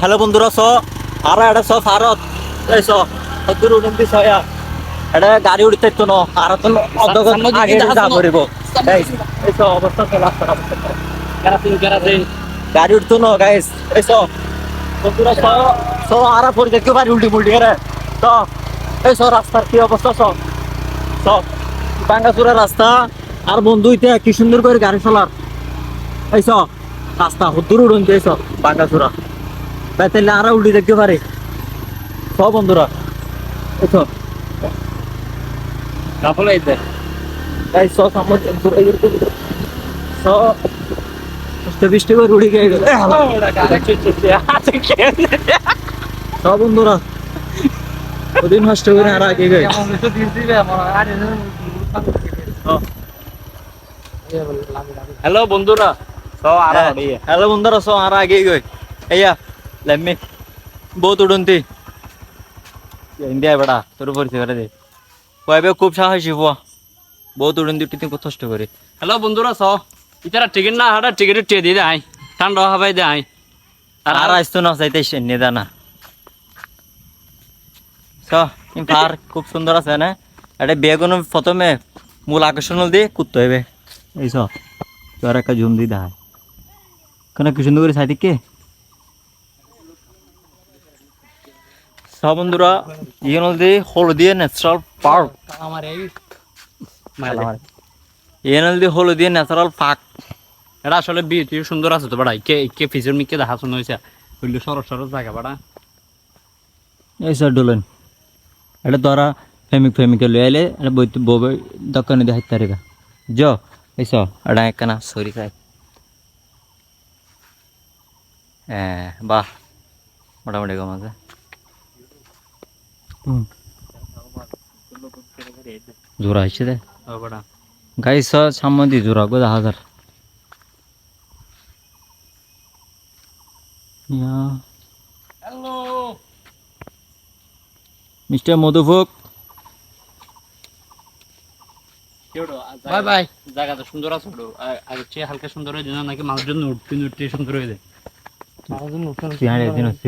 Hello বন্ধুরা স আর এটা স ভারত এই স উনত্রিশ ছয়া এটা গাড়ি উঠতে তো ন। আর তো আগে যা। করিব এই এই স অবস্থা তো রাস্তা অবস্থা গাড়ি উঠতো ন গাইস এই স বন্ধুরা স স আর পরে দেখতে পারি উল্টি পুল্টি করে তো এই স রাস্তার কি অবস্থা স স বাঙ্গাচুরা রাস্তা আর বন্ধু ইতে কি সুন্দর করে গাড়ি চলার এই স রাস্তা হুদ্দুর উড়ন এই স তাহলে আর উল্টি দেখতে পারে। স বন্ধুরা। কাপড় এই বৃষ্টি করে উড়ি গিয়ে গেল। স বন্ধুরা। ওদিন নষ্ট করে আর আগে গেছে হ্যালো বন্ধুরা। তো আর হ্যালো বন্ধুরা। সো আর আগে গই লেম্মি বহুত উড়ন্তি ইন্ডিয়া বেড়া তোর পরিচয় করে দে কয়বে খুব সাহসী হওয়া বহুত উড়ন্তি টিতে কষ্ট করে হ্যালো বন্ধুরা স ইতারা টিকিট না হাড়া টিকিট টিয়ে দিয়ে দেয় ঠান্ডা হবাই দেয় আর আর আসতো না চাইতে সেনে দানা স পার খুব সুন্দর আছে না এটা বেগুন প্রথমে মূল আকর্ষণ দিয়ে কুত্তে হইবে এই স তোর একটা ঝুম দি দেখায় কেন কি সুন্দর করে সাইতে সব বন্ধুরা ইয়ে নদী হলদিয়া ন্যাচারাল পার্ক এই ইয়ে নদী হলদিয়া ন্যাচারাল পার্ক এটা আসলে বিউটি সুন্দর আছে তো বাড়া কে কে ফিজের মিকে দেখা শুনে হয়েছে হইলে সরস সরস জায়গা বাড়া এই স্যার ডোলেন এটা তোরা ফেমিক ফেমিকে লই আইলে এটা বই বই দোকানে দিয়ে হাইতে পারিবা জ এইস এটা একখানা সরি খাই। হ্যাঁ বাহ। মোটামুটি কম আছে। জোড়া হয়েছে দে। ও বাড়া সামনে দিয়ে জোড়া গো হাজার। Hello. Mister Madhubhog bye bye. জায়গাটা সুন্দর আছে চেয়ে হালকা সুন্দর হয়ে যায় নাকি মানুষজন উঠতে উঠতে সুন্দর হয়ে যায় মানুষজন উঠতে সিহাড়ে দিন উঠতে